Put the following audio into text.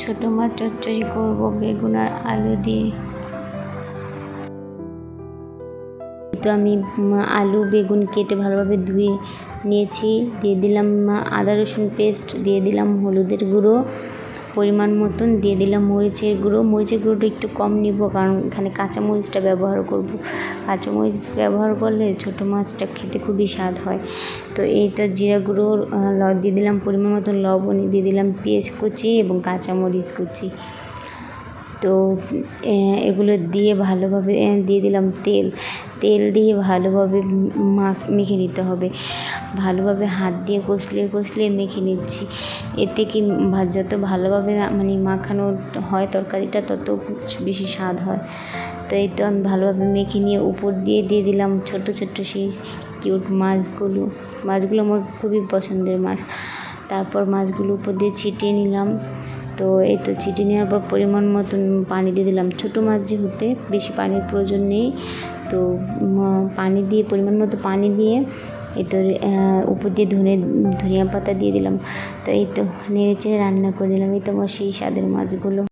ছোটো মাছ চচ্চড়ি করব, বেগুন আর আলু দিয়ে। তো আমি আলু, বেগুন কেটে ভালোভাবে ধুয়ে নিয়েছি। দিয়ে দিলাম আদা রসুন পেস্ট দিয়ে দিলাম হলুদের গুঁড়ো। পরিমাণ মতন দিয়ে দিলাম মরিচের গুঁড়ো। মরিচের গুঁড়োটা একটু কম নিব, কারণ এখানে কাঁচা মরিচটা ব্যবহার করব। কাঁচা মরিচ ব্যবহার করলে ছোটো মাছটা খেতে খুবই স্বাদ হয়। তো এইটা জিরা গুঁড়ো দিয়ে দিলাম পরিমাণ মতন লবণ, দিয়ে দিলাম পেঁয়াজ কুচি এবং কাঁচা মরিচ কুচি। তো এগুলো দিয়ে ভালোভাবে দিয়ে দিলাম তেল। তেল দিয়ে ভালোভাবে মাখ নিতে হবে। ভালোভাবে হাত দিয়ে কষলে কষলে মেখে নিচ্ছি। এতে কি যত ভালোভাবে মানে মাখানো হয় তরকারিটা, তত বেশি স্বাদ হয়। তো এই তো আমি ভালোভাবে মেখে নিয়ে উপর দিয়ে দিয়ে দিলাম ছোট ছোট সেই কিউট মাছগুলো। মাছগুলো আমার খুবই পছন্দের মাছ। তারপর মাছগুলো উপর দিয়ে ছিটিয়ে নিলাম। তো এই তো ছিটিয়ে নেওয়ার পর পরিমাণ মতন পানি দিয়ে দিলাম। ছোটো মাছ যেহেতু, বেশি পানির প্রয়োজন নেই। তো পানি দিয়ে, পরিমাণ মতো পানি দিয়ে এই তো উপর দিয়ে ধনে, ধনিয়া পাতা দিয়ে দিলাম। তো এই তো, নেড়ে চেড়ে রান্না করে দিলাম এই তো আমার সেই স্বাদের মাছগুলো।